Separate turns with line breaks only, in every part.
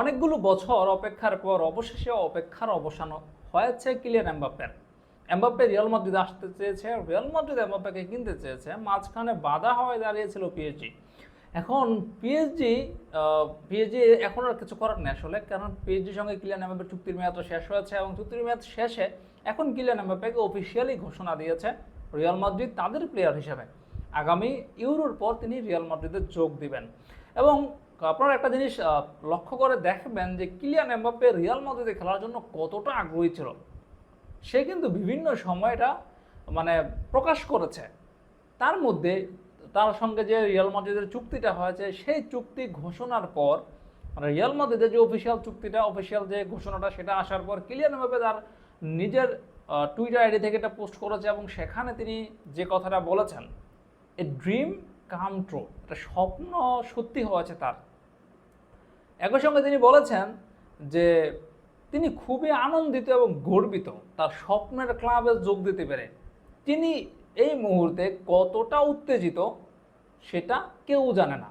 অনেকগুলো বছর অপেক্ষার পর অবশেষে অপেক্ষার অবসান হয়েছে কিলিয়ান এমবাপ্পের। এমবাপ্পে রিয়াল মাদ্রিদে আসতে চেয়েছে, রিয়াল মাদ্রিদ এমবাপ্পেকে কিনতে চেয়েছে, মাঝখানে বাধা হয়ে দাঁড়িয়েছিল পিএসজি এখন পিএসজি পিএসজি এখন আর কিছু করার নেই আসলে, কারণ পিএসজির সঙ্গে কিলিয়ান এমবাপ্পের চুক্তির মেয়াদ শেষ হয়েছে এবং চুক্তির মেয়াদ শেষে এখন কিলিয়ান এমবাপ্পেকে অফিসিয়ালি ঘোষণা দিয়েছে রিয়াল মাদ্রিদ তাদের প্লেয়ার হিসেবে। আগামী ইউরোর পর তিনি রিয়াল মাদ্রিদে যোগ দিবেন। এবং আপনারা একটা জিনিস লক্ষ্য করে দেখবেন যে কিলিয়ান এমবাপ্পে রিয়াল মাদ্রিদে খেলার জন্য কতটা আগ্রহী ছিল। সে কিন্তু বিভিন্ন সময়টা মানে প্রকাশ করেছে। তার মধ্যে তার সঙ্গে যে রিয়াল মাদ্রিদের চুক্তিটা হয়েছে, সেই চুক্তি ঘোষণার পর মানে রিয়াল মাদ্রিদের যে অফিসিয়াল চুক্তিটা অফিসিয়াল যে ঘোষণাটা, সেটা আসার পর কিলিয়ান এমবাপ্পে তার নিজের টুইটার আইডি থেকে এটা পোস্ট করেছে এবং সেখানে তিনি যে কথাটা বলেছেন এ ড্রিম কাম ট্রু একটা স্বপ্ন সত্যি হয়েছে তার। একই সঙ্গে তিনি বলেছেন যে তিনি খুবই আনন্দিত এবং গর্বিত তার স্বপ্নের ক্লাবে যোগ দিতে পেরে। তিনি এই মুহূর্তে কতটা উত্তেজিত সেটা কেউ জানে না।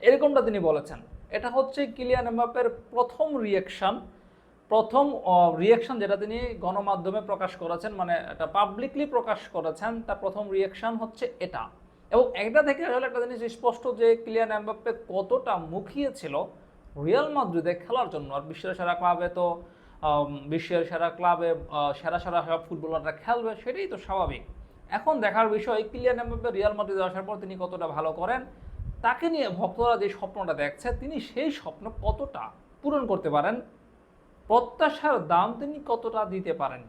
এরকমটা তিনি বলেছেন। এটা হচ্ছে কিলিয়ান এমবাপ্পের প্রথম রিয়েকশন প্রথম রিয়েকশন যেটা তিনি গণমাধ্যমে প্রকাশ করেছেন মানে এটা পাবলিকলি প্রকাশ করেছেন, তার প্রথম রিয়েকশন হচ্ছে এটা। এবং এটা থেকে আসলে একটা জিনিস স্পষ্ট যে কিলিয়ান এমবাপ্পে কতটা মুখিয়ে ছিল রিয়াল মাদ্রিদে খেলার জন্য আর বিশ্বের সেরা ক্লাবে তো বিশ্বের সেরা ক্লাবে সেরা সেরা সব ফুটবলাররা খেলবে, সেটাই তো স্বাভাবিক। এখন দেখার বিষয় কিলিয়ান এমবাপ্পে রিয়াল মাদ্রিদে আসার পর তিনি কতটা ভালো করেন, তাকে নিয়ে ভক্তরা যে স্বপ্নটা দেখছে, তিনি সেই স্বপ্ন কতটা পূরণ করতে পারেন, প্রত্যাশার দাম তিনি কতটা দিতে পারেন